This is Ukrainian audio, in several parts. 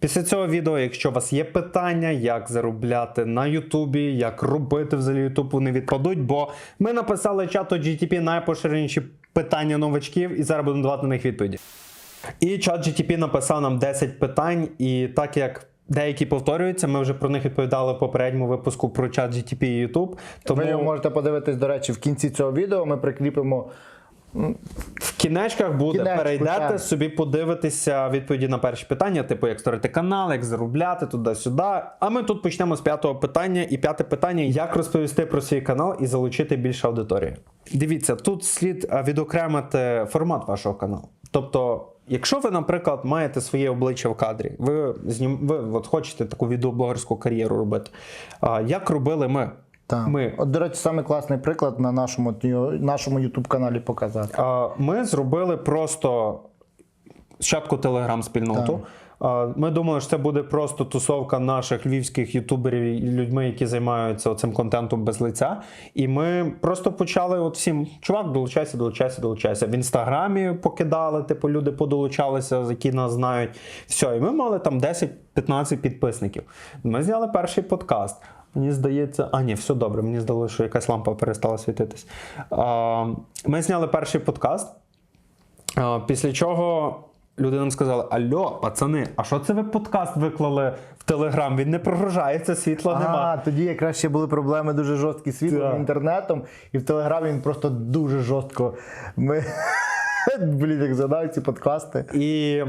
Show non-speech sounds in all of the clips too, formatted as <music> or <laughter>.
Після цього відео, якщо у вас є питання, як заробляти на Ютубі, як робити взагалі Ютуб, вони відпадуть, бо ми написали чату GTP найпоширеніші питання новачків, і зараз будемо давати на них відповіді. І чат GTP написав нам 10 питань, і так як деякі повторюються, ми вже про них відповідали в попередньому випуску про чат GTP і YouTube. Тому Ви його можете подивитись, до речі, в кінці цього відео ми прикріпимо. В кінечках буде. Кінечку, Перейдете так. собі, подивитися відповіді на перші питання, типу як створити канал, як заробляти туди-сюди. А ми тут почнемо з п'ятого питання. І п'яте питання: як розповісти про свій канал і залучити більше аудиторії. Дивіться, тут слід відокремити формат вашого каналу. Тобто. Якщо ви, наприклад, маєте своє обличчя в кадрі, ви знім, ви от хочете таку відеоблогерську кар'єру робити. А, як робили ми? Там. Ми От, до речі, самий класний приклад на нашому, нашому YouTube каналі показати. А, Ми зробили просто спочатку телеграм-спільноту. А, Ми думали, що це буде просто тусовка наших львівських ютуберів і людьми, які займаються цим контентом без лиця. І ми просто почали от всім: чувак, долучайся, долучайся, долучайся. В інстаграмі покидали, типу, люди подолучалися, які нас знають. Все, і ми мали там 10-15 підписників. Ми зняли перший подкаст. Мені здається, а ні, все добре. Мені здалося, що якась лампа перестала світитись. Ми зняли перший подкаст. Після чого люди нам сказали: Альо, пацани, а що це ви подкаст виклали в Телеграм? Він не прогружається, світла А, нема. тоді якраз ще були проблеми дуже жорсткі з світлом, інтернетом, і в Телеграмі він просто дуже жорстко. Ми... <laughs> Блін, як згадав ці подкасти. І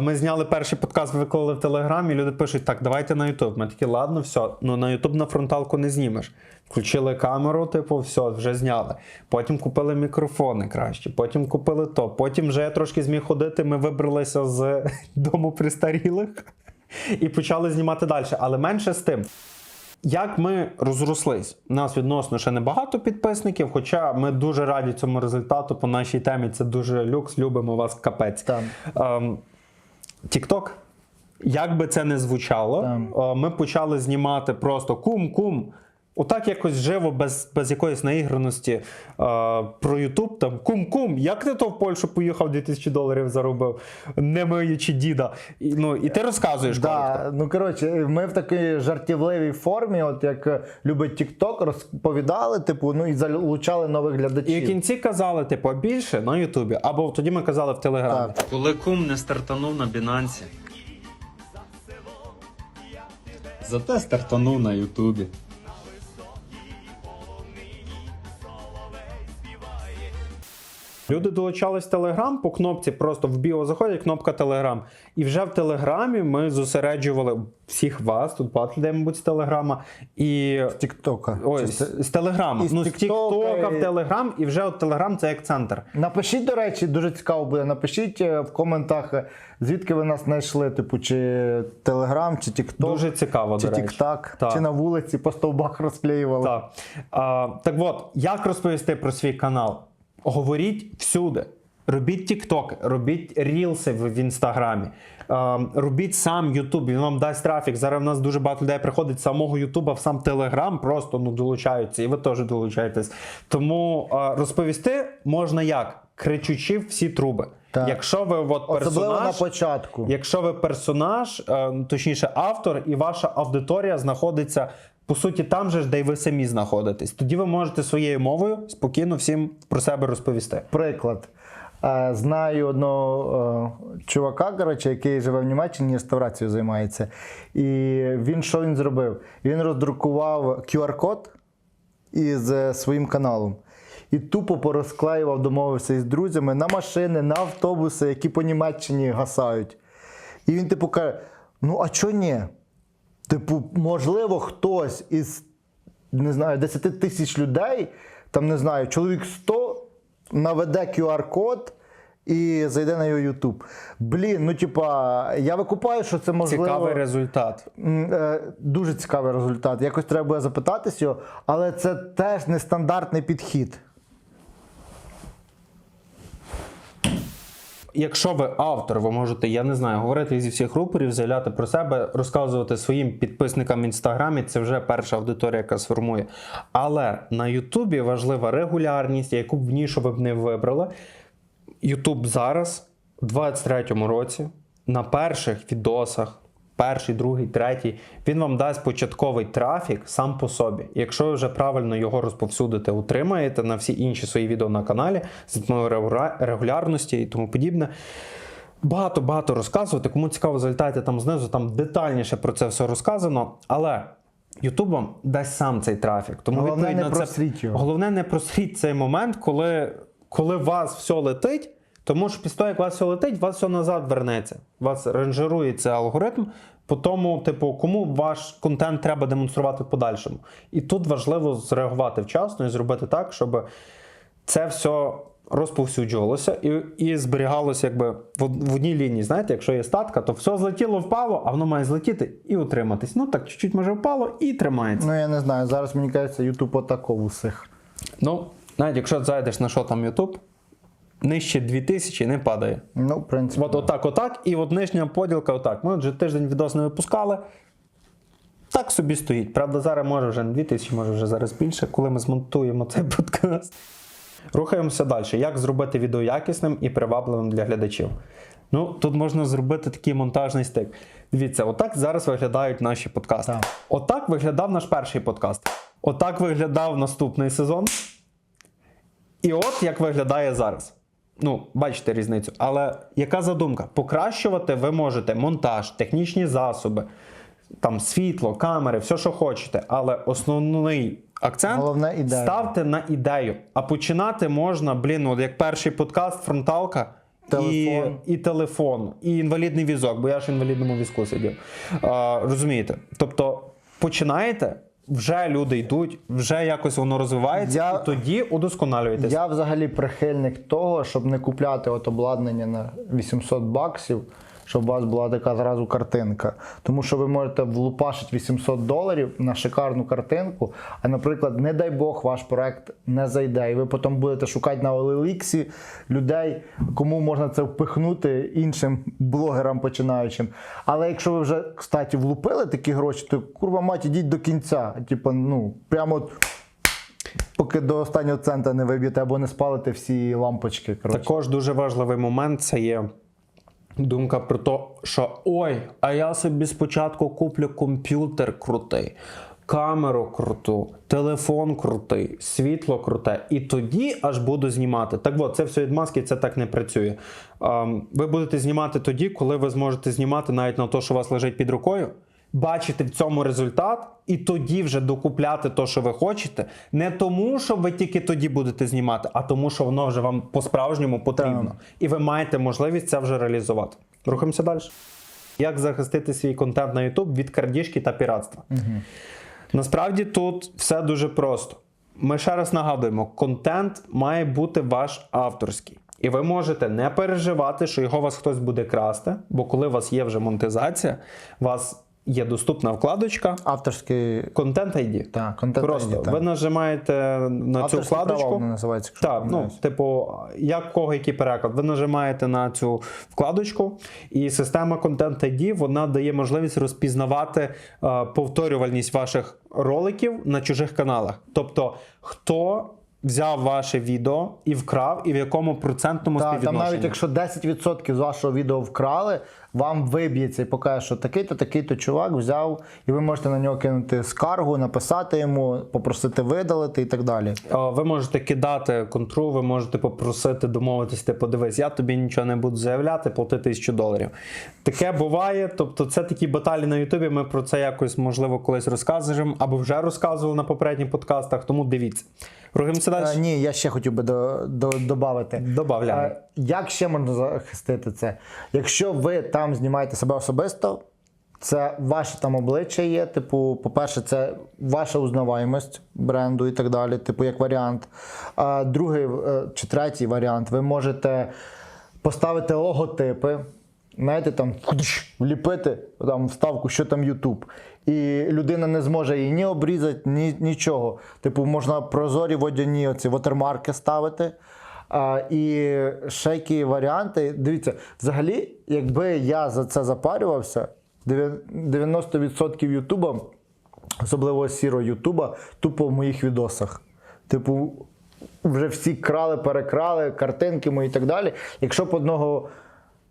ми зняли перший подкаст, виклали в Телеграмі. Люди пишуть: так, давайте на Ютуб. Ми такі, ладно, все. Ну на Ютуб на фронталку не знімеш. Включили камеру, типу, все, вже зняли. Потім купили мікрофони краще, потім купили то. Потім вже я трошки зміг ходити. Ми вибралися з <laughs> дому престарілих <laughs> і почали знімати далі. Але менше з тим. Як ми розрослись? У нас відносно ще небагато підписників, хоча ми дуже раді цьому результату по нашій темі. Це дуже люкс, любимо вас капець. Там. Ем, Як би це не звучало, Там. е, ми почали знімати просто кум-кум. Отак якось живо, без, без якоїсь наіграності е, про Ютуб. Там кум-кум, як ти то в Польщу поїхав 2000 доларів заробив, не миючи діда. І, ну, і ти розказуєш коротко. Да, ну коротше, ми в такій жартівливій формі, от як е, любить TikTok, розповідали, типу, ну і залучали нових глядачів. І в кінці казали, типу, більше на Ютубі, або тоді ми казали в Телеграмі. Так. Коли кум не стартанув на Бінансі. Зате стартанув на Ютубі. Люди долучались в Телеграм по кнопці, просто в біо заходять, кнопка Телеграм. І вже в Телеграмі ми зосереджували всіх вас, тут багато людей, мабуть, з Телеграма. І Тіктока. ой, з, з Телеграма. Ну, з Тіктока і- в Телеграм, і вже от Телеграм це як центр. Напишіть, до речі, дуже цікаво буде. Напишіть е, в коментах, е, звідки ви нас знайшли, типу, чи Телеграм, чи Тікток, Дуже цікаво, чи. Тіктак, Так. чи на вулиці по стовбах розклеювали. Так. А, так от, як розповісти про свій канал? Говоріть всюди. Робіть TikTok, робіть рілси в, інстаграмі, робіть сам Ютуб, він вам дасть трафік. Зараз в нас дуже багато людей приходить з самого Ютуба в сам Телеграм, просто ну, долучаються, і ви теж долучаєтесь. Тому розповісти можна як? Кричучи всі труби. Так. Якщо ви от, Особливо на початку. Якщо ви персонаж, е, точніше автор, і ваша аудиторія знаходиться по суті там же ж, де й ви самі знаходитесь, тоді ви можете своєю мовою спокійно всім про себе розповісти. Приклад. Е, Знаю одного е, чувака, коротше, який живе в Німеччині, реставрацією займається. І він що він зробив? Він роздрукував QR-код із е, своїм каналом. І тупо порозклеював, домовився із друзями на машини, на автобуси, які по Німеччині гасають. І він, типу, каже: ну а чо ні? Типу, можливо, хтось із не знаю, 10 тисяч людей, там не знаю, чоловік 100 наведе QR-код і зайде на його YouTube. Блін, ну типа, я викупаю, що це можливо. Цікавий результат. Е, Дуже цікавий результат. Якось треба запитатись його, але це теж нестандартний підхід. Якщо ви автор, ви можете, я не знаю, говорити зі всіх рупорів, заявляти про себе, розказувати своїм підписникам в інстаграмі. Це вже перша аудиторія, яка сформує. Але на Ютубі важлива регулярність, яку б нішу ви б не вибрали. Ютуб зараз, у 23-му році, на перших відосах перший, другий, третій, він вам дасть початковий трафік сам по собі. Якщо ви вже правильно його розповсюдите, утримаєте на всі інші свої відео на каналі з допомогою регулярності і тому подібне. Багато багато розказувати. Кому цікаво, залітайте там знизу, там детальніше про це все розказано. Але YouTube вам дасть сам цей трафік. Тому Головне, відповідно, не це- його. Головне, не просріть цей момент, коли, коли у вас все летить. Тому що після того, як у вас все летить, у вас все назад вернеться. У вас ранжирується алгоритм по тому, типу, кому ваш контент треба демонструвати в подальшому. І тут важливо зреагувати вчасно і зробити так, щоб це все розповсюджувалося і, і зберігалося якби в, в одній лінії. Знаєте, якщо є статка, то все злетіло, впало, а воно має злетіти і утриматись. Ну так, чуть-чуть може впало і тримається. Ну я не знаю, зараз мені кажеться, Ютуб отако усіх. Ну, навіть якщо зайдеш на що там YouTube, нижче 2000 не падає. Ну, в принципі. От отак, отак, і от нижня поділка отак. Ми вже тиждень відос не випускали. Так собі стоїть. Правда, зараз може вже не 2000, може вже зараз більше, коли ми змонтуємо цей <laughs> подкаст. Рухаємося далі. Як зробити відео якісним і привабливим для глядачів? Ну, тут можна зробити такий монтажний стик. Дивіться, отак зараз виглядають наші подкасти. Так. Отак виглядав наш перший подкаст. Отак виглядав наступний сезон. І от як виглядає зараз. Ну, бачите різницю. Але яка задумка? Покращувати ви можете монтаж, технічні засоби, там світло, камери, все, що хочете. Але основний акцент Головне ідея. ставте на ідею. А починати можна, блін, от як перший подкаст, фронталка. Телефон. І, і телефон, і інвалідний візок, бо я ж в інвалідному візку сидів. А, розумієте? Тобто починаєте, вже люди йдуть, вже якось воно розвивається, Я- і тоді удосконалюєтесь. Я взагалі прихильник того, щоб не купляти от обладнання на 800 баксів, щоб у вас була така зразу картинка. Тому що ви можете влупашити 800 доларів на шикарну картинку, а, наприклад, не дай Бог, ваш проект не зайде. І ви потім будете шукати на OLX людей, кому можна це впихнути іншим блогерам починаючим. Але якщо ви вже, кстати, влупили такі гроші, то курва мать, ідіть до кінця. Типа, ну, прямо. Поки до останнього цента не виб'єте або не спалите всі лампочки. Коротше. Також дуже важливий момент це є думка про те, що ой, а я собі спочатку куплю комп'ютер крутий, камеру круту, телефон крутий, світло круте, і тоді аж буду знімати. Так от, це все відмазки, це так не працює. Ем, ви будете знімати тоді, коли ви зможете знімати навіть на те, що у вас лежить під рукою. Бачити в цьому результат, і тоді вже докупляти те, що ви хочете, не тому, що ви тільки тоді будете знімати, а тому, що воно вже вам по-справжньому потрібно. І ви маєте можливість це вже реалізувати. Рухаємося далі. Як захистити свій контент на YouTube від крадіжки та піратства? Насправді тут все дуже просто. Ми ще раз нагадуємо: контент має бути ваш авторський. І ви можете не переживати, що його вас хтось буде красти, бо коли у вас є вже монетизація, вас є доступна вкладочка Авторський Content ID. Так, Content Просто ID, так. ви нажимаєте на цю авторські права вкладочку. називаються. якщо Так, ну, типу, як кого який переклад. Ви нажимаєте на цю вкладочку, і система Content ID вона дає можливість розпізнавати е, повторювальність ваших роликів на чужих каналах. Тобто, хто взяв ваше відео і вкрав, і в якому процентному Так, там навіть якщо 10% з вашого відео вкрали, вам виб'ється і покаже, що такий-то, такий-то чувак взяв, і ви можете на нього кинути скаргу, написати йому, попросити видалити і так далі. Ви можете кидати контру, ви можете попросити домовитись, типу, дивись, я тобі нічого не буду заявляти, плати тисячу доларів. Таке буває. Тобто, це такі баталі на Ютубі. Ми про це якось можливо колись розкажемо, або вже розказували на попередніх подкастах. Тому дивіться. Рухаємося Е, далі. ні, я ще хотів би до, до, додати. Е, Як ще можна захистити це? Якщо ви там знімаєте себе особисто, це ваше там обличчя є. Типу, по-перше, це ваша узнаваємость бренду і так далі, типу, як варіант. А другий е, чи третій варіант, ви можете поставити логотипи. Знаєте, там вліпити там вставку, що там YouTube. І людина не зможе її ні обрізати, ні нічого. Типу, можна прозорі водяні оці вотермарки ставити. А, і ще які варіанти. Дивіться, взагалі, якби я за це запарювався, 90% Ютуба, особливо сіро Ютуба, тупо в моїх відосах. Типу, вже всі крали, перекрали, картинки мої і так далі. Якщо б одного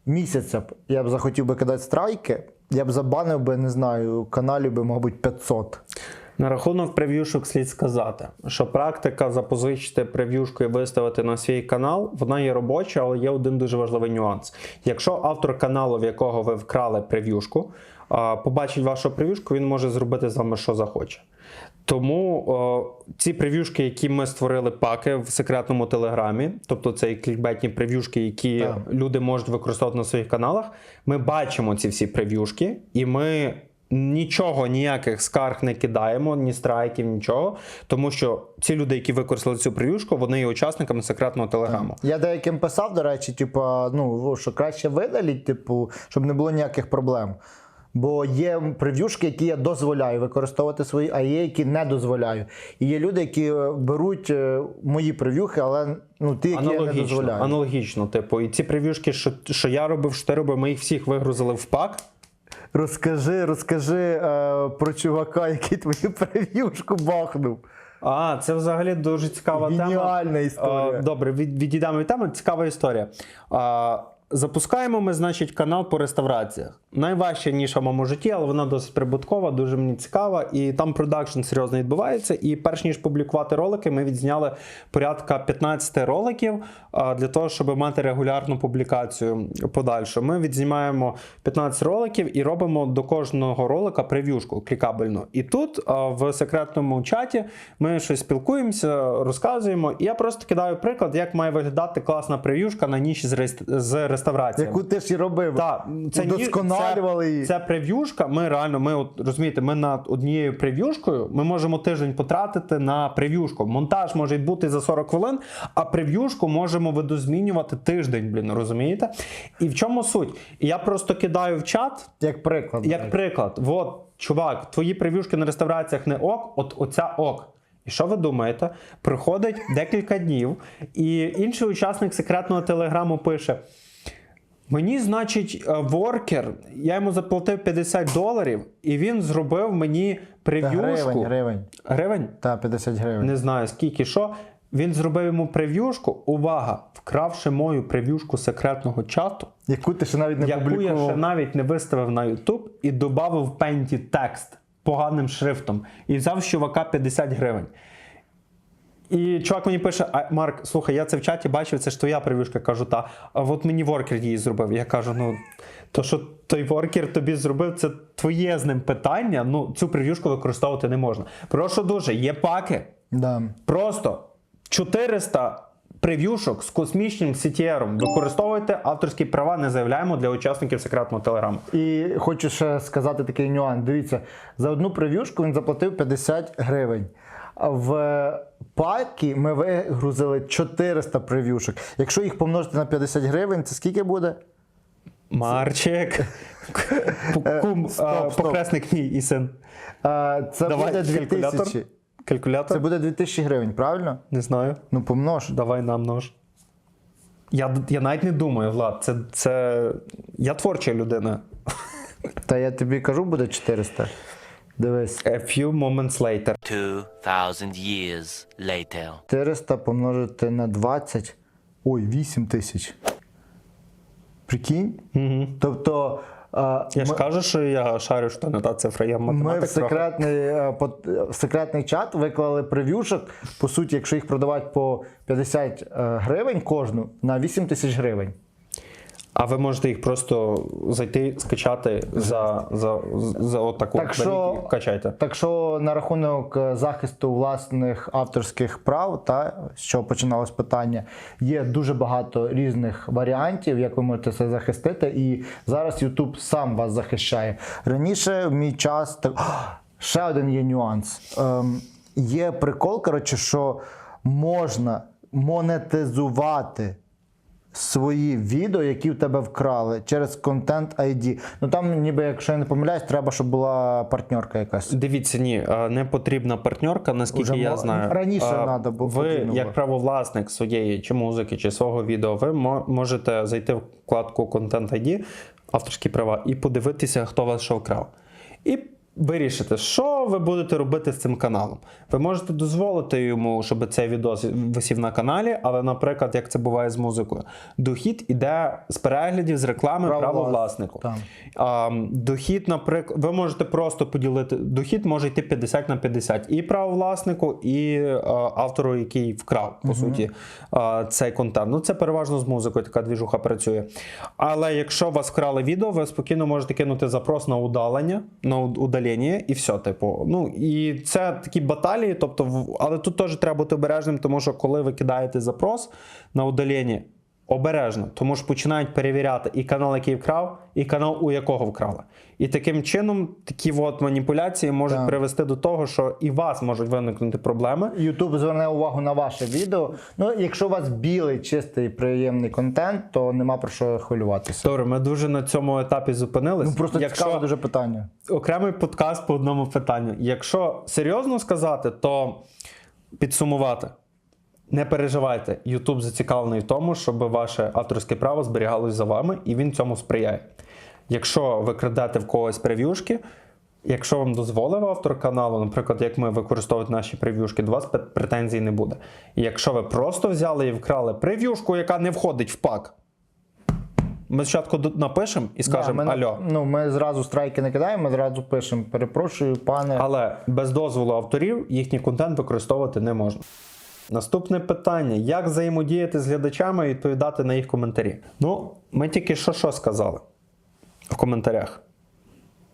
місяця б я б захотів би кидати страйки, Я б забанив би, не знаю, каналів би, мабуть, 500. На рахунок прев'юшок слід сказати, що практика запозичити прев'юшку і виставити на свій канал, вона є робоча, але є один дуже важливий нюанс. Якщо автор каналу, в якого ви вкрали прев'юшку, побачить вашу прев'юшку, він може зробити з вами що захоче. Тому о, ці прев'юшки, які ми створили паки в секретному телеграмі, тобто це і клікбетні прев'юшки, які Так. люди можуть використовувати на своїх каналах, ми бачимо ці всі прев'юшки, і ми нічого, ніяких скарг не кидаємо, ні страйків, нічого. Тому що ці люди, які використали цю прев'юшку, вони є учасниками секретного телеграму. Я деяким писав, до речі, типу, ну, що краще видаліть, типу, щоб не було ніяких проблем. Бо є прев'юшки, які я дозволяю використовувати свої, а є, які не дозволяю. І є люди, які е, беруть е, мої прев'юхи, але ну, ті, які я не дозволяю. аналогічно, типу, і ці прев'юшки, що, що я робив, що ти робив, ми їх всіх вигрузили в пак. Розкажи, розкажи е, про чувака, <laughs> який твою прев'юшку бахнув. А, це взагалі дуже цікава тема. Геніальна історія. Добре, від, відійдемо від теми. Цікава історія. А, запускаємо ми, значить, канал по реставраціях. Найважча ніша в моєму житті, але вона досить прибуткова, дуже мені цікава. І там продакшн серйозно відбувається. І перш ніж публікувати ролики, ми відзняли порядка 15 роликів для того, щоб мати регулярну публікацію подальшу. Ми відзнімаємо 15 роликів і робимо до кожного ролика прев'юшку клікабельну. І тут в секретному чаті ми щось спілкуємося, розказуємо. І я просто кидаю приклад, як має виглядати класна прев'юшка на ніч з, рест- з реставраціями. Яку ти ж і робив. Так, це, Удосконалювали це, її. це прев'юшка. Ми реально, ми от розумієте, ми над однією прев'юшкою ми можемо тиждень потратити на прев'юшку. Монтаж може бути за 40 хвилин, а прев'юшку можемо видозмінювати тиждень, блін, розумієте? І в чому суть? Я просто кидаю в чат, Як приклад. як приклад, от, чувак, твої прев'юшки на реставраціях не ок, от оця ок. І що ви думаєте? Приходить декілька днів, і інший учасник секретного телеграму пише: Мені, значить, воркер, я йому заплатив 50 доларів, і він зробив мені Та прев'юшку. Гривень, гривень. Гривень? Та, 50 гривень. Не знаю скільки що. Він зробив йому прев'юшку. Увага! Вкравши мою прев'юшку секретного чату, Яку ти ще навіть не яку я ще навіть не виставив на YouTube і додав в пенті текст поганим шрифтом і взяв з чувака 50 гривень. І чувак мені пише: а, Марк, слухай, я це в чаті бачив, це ж твоя прев'юшка. Кажу, та. А от мені воркер її зробив. Я кажу, ну то, що той воркер тобі зробив, це твоє з ним питання. Ну, цю прев'юшку використовувати не можна. Прошу дуже, є паки. Да. Просто 400 прев'юшок з космічним CTR. Використовуйте авторські права, не заявляємо для учасників секретного телеграму. І хочу ще сказати такий нюанс. Дивіться, за одну прев'юшку він заплатив 50 гривень. В пакі ми вигрузили 400 прев'юшок. Якщо їх помножити на 50 гривень, це скільки буде? Марчик. Кум, стоп, стоп. похресник мій і син. Це Давай буде 2000. Калькулятор? Це буде 2000 гривень, правильно? Не знаю. Ну помнож. Давай нам нож. Я, я навіть не думаю, Влад. Це, це... Я творча людина. Та я тобі кажу, буде 400. Дивись. A few moments later. 2,000 years later. 400 помножити на 20. Ой, 8 тисяч. Прикинь? Угу. Тобто. а, Я ж кажу, що я шарю, що не та цифра. Я Ми в секретний, е, в секретний чат виклали прев'юшок. По суті, якщо їх продавати по 50 е, гривень кожну на 8 тисяч гривень. А ви можете їх просто зайти, скачати за, за, за отаку. Так що- і качайте. Так що на рахунок е, захисту власних авторських прав, та чого починалось питання, є дуже багато різних варіантів, як ви можете це захистити. І зараз YouTube сам вас захищає. Раніше в мій час так <gasps> ще один є нюанс. Ем, є прикол, коротше, що можна монетизувати. Свої відео, які в тебе вкрали через контент ID. Ну там, ніби, якщо я не помиляюсь, треба, щоб була партнерка якась. Дивіться, ні, не потрібна партнерка, наскільки Уже я мо- знаю. раніше А, надо було, Ви, як правовласник своєї чи музики, чи свого відео, ви можете зайти в вкладку Content ID, авторські права, і подивитися, хто вас що вкрав. І вирішите, що ви будете робити з цим каналом. Ви можете дозволити йому, щоб цей відос висів на каналі, але, наприклад, як це буває з музикою, дохід іде з переглядів, з реклами Право правовласнику. Там. А, дохід, наприклад, ви можете просто поділити. Дохід може йти 50 на 50 і правовласнику, і е, автору, який вкрав, по суті, е, цей контент. Ну, це переважно з музикою, така двіжуха працює. Але якщо вас вкрали відео, ви спокійно можете кинути запрос на удалення, на уд- удалення, і все, типу. Ну і це такі баталії, тобто, але тут теж треба бути обережним, тому що коли ви кидаєте запрос на удалення, Обережно, тому ж починають перевіряти і канал, який вкрав, і канал, у якого вкрали. І таким чином такі от маніпуляції можуть Так. привести до того, що і вас можуть виникнути проблеми. Ютуб зверне увагу на ваше відео. Ну, якщо у вас білий, чистий, приємний контент, то нема про що хвилюватися. Добре, ми дуже на цьому етапі зупинились. Ну просто Якщо цікаве дуже питання. окремий подкаст по одному питанню. Якщо серйозно сказати, то підсумувати. Не переживайте, YouTube зацікавлений в тому, щоб ваше авторське право зберігалось за вами, і він цьому сприяє. Якщо ви крадете в когось прев'юшки, якщо вам дозволив автор каналу, наприклад, як ми використовуємо наші прев'юшки, до вас претензій не буде. І якщо ви просто взяли і вкрали прев'юшку, яка не входить в пак, ми спочатку напишемо і скажемо Да, ми, Альо. Ну, ми зразу страйки не кидаємо, ми зразу пишемо. Перепрошую, пане. Але без дозволу авторів їхній контент використовувати не можна. Наступне питання: як взаємодіяти з глядачами і відповідати на їх коментарі? Ну, ми тільки що що сказали в коментарях.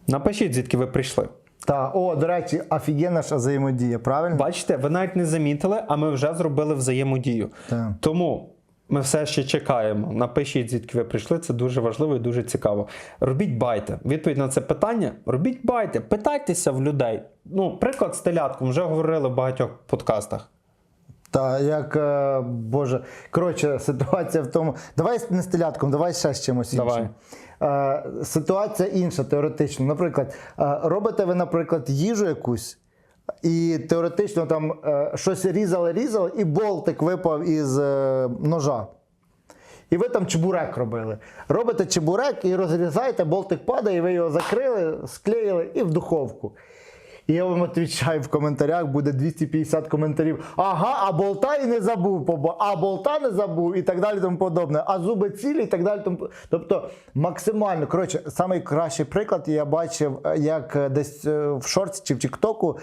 Напишіть, звідки ви прийшли. Та, о, до речі, офігенна ж взаємодія, правильно? Бачите, ви навіть не замітили, а ми вже зробили взаємодію. Так. Тому ми все ще чекаємо. Напишіть, звідки ви прийшли. Це дуже важливо і дуже цікаво. Робіть байте. Відповідь на це питання: робіть байте, питайтеся в людей. Ну, приклад з телятком вже говорили в багатьох подкастах. Та як е, Боже. Коротше, ситуація в тому. Давай не з телятком, давай ще з чимось Давай. іншим. Е, ситуація інша, теоретично. Наприклад, е, робите ви, наприклад, їжу якусь. І теоретично там щось різали, різали, і болтик випав із ножа. І ви там чебурек робили. Робите чебурек і розрізаєте, болтик падає, і ви його закрили, склеїли і в духовку. І я вам відповідаю в коментарях, буде 250 коментарів. Ага, а болта і не забув, а болта не забув і так далі тому подобне. А зуби цілі і так далі. Тому... Тобто максимально. Коротше, найкращий приклад я бачив, е, як е, десь е, в шорті чи в Тіктоку.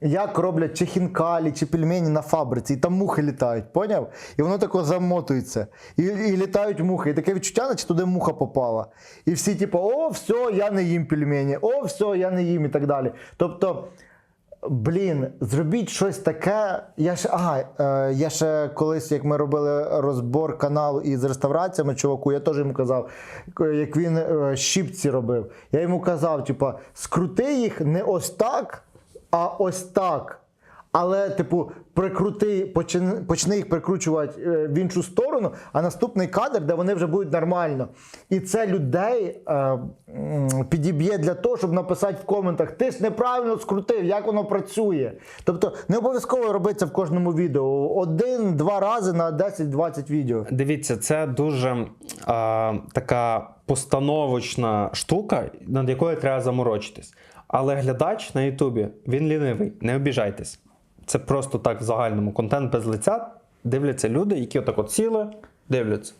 Як роблять чи хінкалі, чи пельмені на фабриці, і там мухи літають, поняв? І воно тако замотується. І, і літають мухи. І таке відчуття, наче туди муха попала. І всі, типу, о, все, я не їм пельмені, о, все, я не їм і так далі. Тобто, блін, зробіть щось таке. Я ще, ага, е, я ще колись, як ми робили розбор каналу із реставраціями, чуваку, я теж йому казав, як він е, щіпці робив. Я йому казав, типу, скрути їх не ось так а ось так. Але, типу, прикрути, почни, їх прикручувати е, в іншу сторону, а наступний кадр, де вони вже будуть нормально. І це людей е, підіб'є для того, щоб написати в коментах: ти ж неправильно скрутив, як воно працює. Тобто не обов'язково робити це в кожному відео. Один-два рази на 10-20 відео. Дивіться, це дуже а, така постановочна штука, над якою треба заморочитись. Але глядач на Ютубі він лінивий, не обіжайтесь. Це просто так в загальному контент без лиця. Дивляться люди, які отак от сіли, дивляться.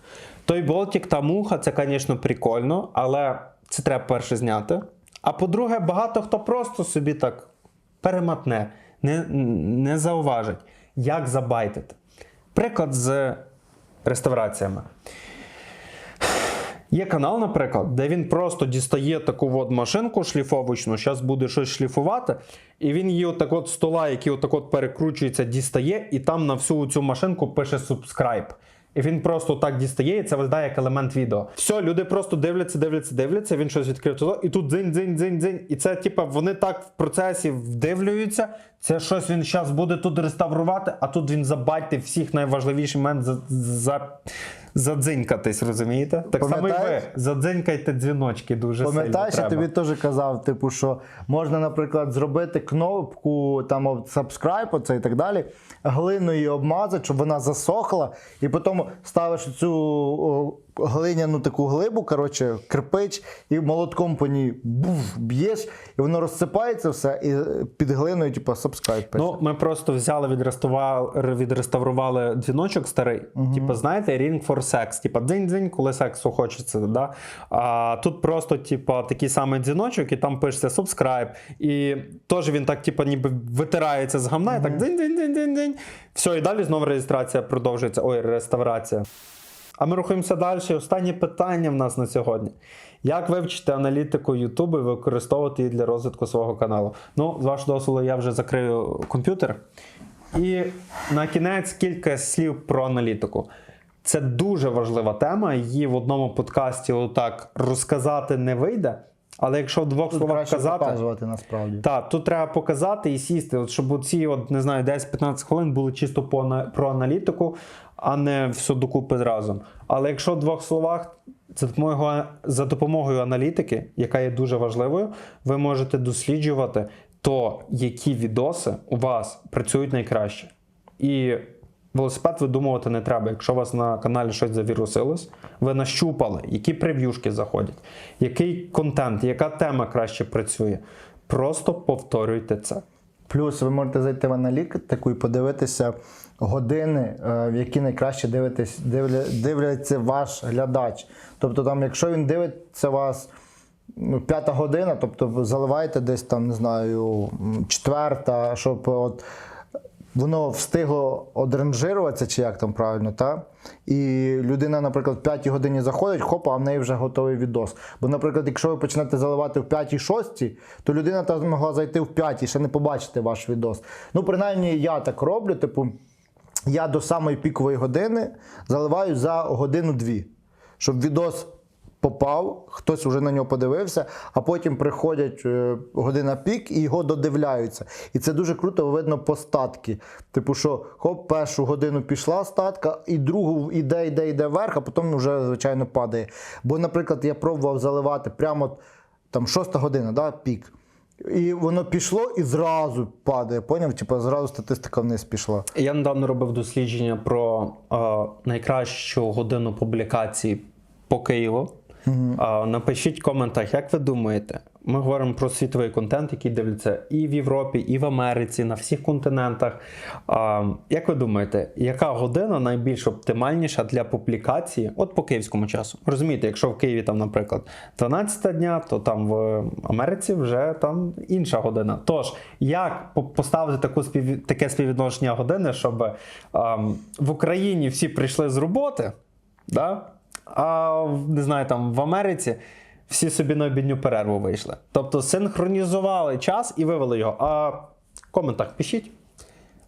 Той болтик та муха, це, звісно, прикольно, але це треба перше зняти. А по-друге, багато хто просто собі так перематне, не, не зауважить, як забайтити. Приклад з реставраціями. Є канал, наприклад, де він просто дістає таку от машинку шліфовочну, зараз буде щось шліфувати, і він її отак от стола, який отак от перекручується, дістає, і там на всю цю машинку пише subscribe. І він просто так дістає, і це виглядає як елемент відео. Все, люди просто дивляться, дивляться, дивляться. Він щось відкрив туди, і тут дзинь, дзинь, дзинь, дзинь. І це, типа, вони так в процесі вдивлюються. Це щось він зараз буде тут реставрувати, а тут він забайтив всіх найважливіший момент за, за, задзинькатись, розумієте? Так само і ви. Задзинькайте дзвіночки дуже Пам'ятаєш, сильно я тобі теж казав, типу, що можна, наприклад, зробити кнопку там subscribe, оце і так далі, глиною обмазати, щоб вона засохла, і потім ставиш цю глиняну таку глибу, коротше, кирпич, і молотком по ній буф, б'єш, і воно розсипається все, і під глиною, типу, пише. Ну, ми просто взяли, відреставрували, відреставрували дзвіночок старий. Типу, знаєте, ring for sex. Типу, дзинь-дзинь, коли сексу хочеться. Да? А тут просто, типу, такий самий дзвіночок, і там пишеться subscribe. І теж він так, типу, ніби витирається з гамна, і так дзинь-дзинь-дзинь-дзинь. Все, і далі знову реєстрація продовжується. Ой, реставрація. А ми рухаємося далі. Останнє питання в нас на сьогодні. Як вивчити аналітику YouTube і використовувати її для розвитку свого каналу? Ну, з вашого дозволу, я вже закрию комп'ютер. І на кінець кілька слів про аналітику. Це дуже важлива тема. Її в одному подкасті отак розказати не вийде. Але якщо в двох Тут словах казати. показувати насправді. Так, тут треба показати і сісти, от, щоб ці, от, не знаю, 10-15 хвилин були чисто по, про аналітику, а не все докупи разом. Але якщо в двох словах, за допомогою, за допомогою аналітики, яка є дуже важливою, ви можете досліджувати то, які відоси у вас працюють найкраще. І велосипед видумувати не треба. Якщо у вас на каналі щось завірусилось, ви нащупали, які прев'юшки заходять, який контент, яка тема краще працює. Просто повторюйте це. Плюс ви можете зайти в аналітику і подивитися години, е, в які найкраще дивитесь, дивля, дивляться ваш глядач. Тобто, там, якщо він дивиться вас ну, п'ята година, тобто ви заливаєте десь там, не знаю, четверта, щоб от. Воно встигло одранжируватися, чи як там правильно, та? І людина, наприклад, в 5 годині заходить, хопа, а в неї вже готовий відос. Бо, наприклад, якщо ви почнете заливати в 5-6, то людина там могла зайти в 5 і ще не побачити ваш відос. Ну, принаймні, я так роблю, типу, я до самої пікової години заливаю за годину-дві, щоб відос попав, хтось вже на нього подивився, а потім приходять е, година пік і його додивляються. І це дуже круто видно по статки. Типу, що хоп, першу годину пішла статка, і другу іде, йде, йде вверх, а потім вже, звичайно, падає. Бо, наприклад, я пробував заливати прямо там шоста година, да, пік. І воно пішло і зразу падає. Поняв? Типу, зразу статистика вниз пішла. Я недавно робив дослідження про е, найкращу годину публікації по Києву. Е, напишіть в коментах, як ви думаєте. Ми говоримо про світовий контент, який дивляться і в Європі, і в Америці, на всіх континентах. Е, як ви думаєте, яка година найбільш оптимальніша для публікації от по київському часу? Розумієте, якщо в Києві там, наприклад, 12 дня, то там в Америці вже там інша година. Тож, як по- поставити таку спів... таке співвідношення години, щоб в Україні всі прийшли з роботи, да? А не знаю, там в Америці всі собі на обідню перерву вийшли. Тобто синхронізували час і вивели його. А в коментах пишіть.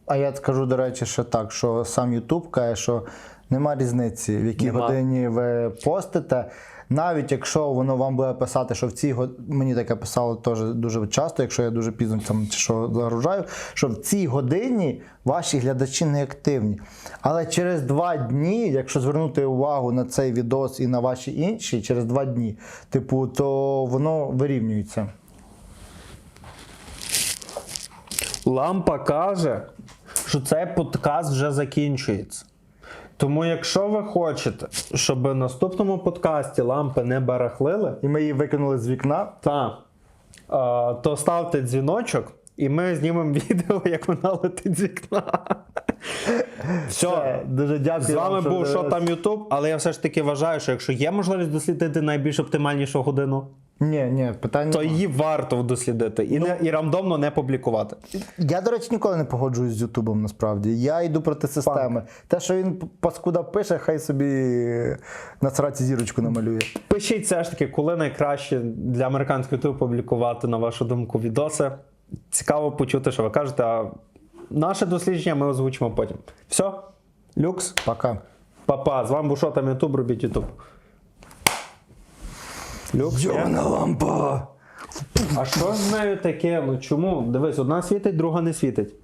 А я скажу, до речі, ще так, що сам Ютуб каже, що нема різниці, в якій Нема. годині ви постите. Навіть якщо воно вам буде писати, що в цій годині, мені таке писало теж дуже часто, якщо я дуже пізно там що загружаю, що в цій годині ваші глядачі не активні. Але через два дні, якщо звернути увагу на цей відос і на ваші інші, через два дні, типу, то воно вирівнюється. Лампа каже, що цей подкаст вже закінчується. Тому, якщо ви хочете, щоб в наступному подкасті лампи не барахлили, І ми її викинули з вікна. та, а, то ставте дзвіночок, і ми знімемо <laughs> відео, як вона летить з вікна. Все. Дуже дякую. З вами вам, був що там Ютуб, але я все ж таки вважаю, що якщо є можливість дослідити найбільш оптимальнішу годину, Ні, ні, питання. то її варто дослідити і, не, і рандомно не публікувати. Я, до речі, ніколи не погоджуюсь з Ютубом, насправді. Я йду проти системи. Те, що він паскуда пише, хай собі на сраці зірочку намалює. Пишіть все ж таки, коли найкраще для американського Ютубу публікувати, на вашу думку, відоси. Цікаво почути, що ви кажете. А наше дослідження ми озвучимо потім. Все, люкс, Пока. папа. З вами був що там Ютуб, робіть Ютуб. Люкс. є? лампа! А що з нею таке? Ну чому? Дивись, одна світить, друга не світить.